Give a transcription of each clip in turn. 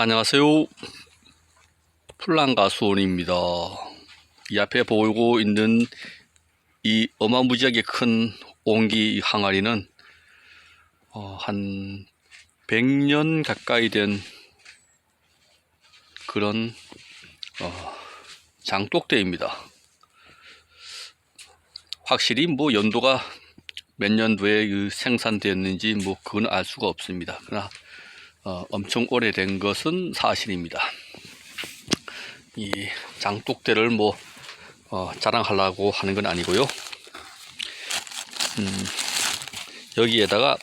안녕하세요. 플랑가수원입니다. 이 앞에 보이고 있는 이 어마무지하게 큰 옹기 항아리는 어, 한 100년 가까이 된 그런 어, 장독대입니다. 확실히 뭐 연도가 몇 년도에 그 생산되었는지 뭐 그건 알 수가 없습니다. 그러나 어, 엄청 오래된 것은 사실입니다. 이 장독대를 뭐 어, 자랑하려고 하는 건 아니고요. 음, 여기에다가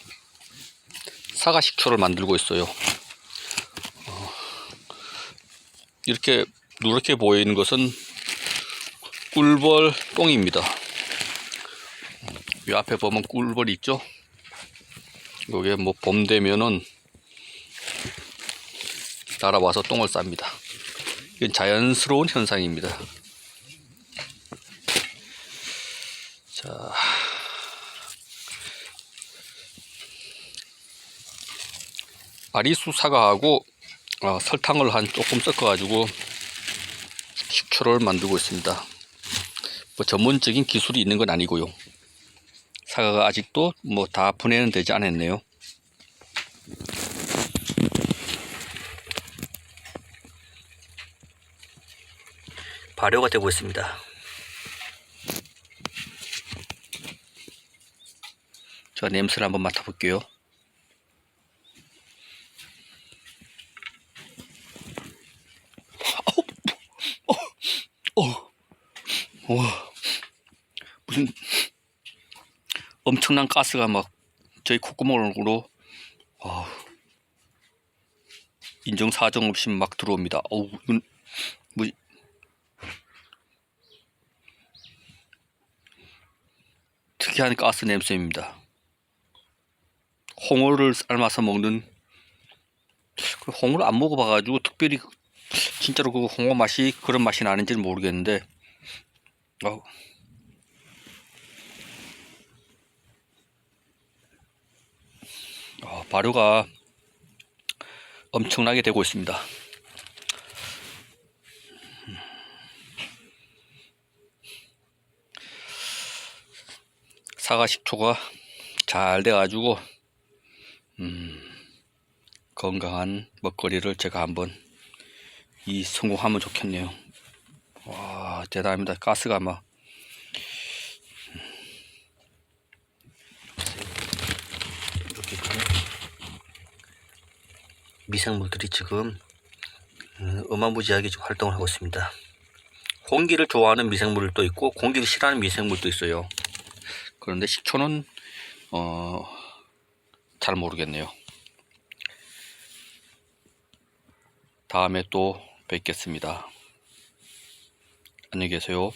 사과 식초를 만들고 있어요. 어, 이렇게 누렇게 보이는 것은 꿀벌 똥입니다. 이 앞에 보면 꿀벌이 있죠? 요게 뭐 봄 되면은 날아와서 똥을 쌉니다. 이건 자연스러운 현상입니다. 자. 아리수 사과하고 어, 설탕을 한 조금 섞어가지고 식초를 만들고 있습니다. 뭐 전문적인 기술이 있는 건 아니고요. 사과가 아직도 뭐 다 분해는 되지 않았네요. 발효가 되고 있습니다. 자, 냄새를 한번 맡아볼게요. 어, 어, 어, 와, 무슨 엄청난 가스가 막 저희 콧구멍으로 아, 인정 사정 없이 막 들어옵니다. 어우, 이건 뭐 특이한 가스 냄새입니다. 홍어를 삶아서 먹는 그 홍어를 안 먹어봐가지고 특별히 그- 진짜로 그 홍어 맛이 그런 맛이 나는지는 모르겠는데 어. 어, 발효가 엄청나게 되고 있습니다. 사과 식초가 잘 돼가지고 음, 건강한 먹거리를 제가 한번 이 성공하면 좋겠네요. 와 대단합니다. 가스가 막 미생물들이 지금 음, 어마무지하게 지금 활동을 하고 있습니다. 공기를 좋아하는 미생물도 있고 공기를 싫어하는 미생물도 있어요. 그런데 식초는 어, 잘 모르겠네요. 다음에 또 뵙겠습니다. 안녕히 계세요.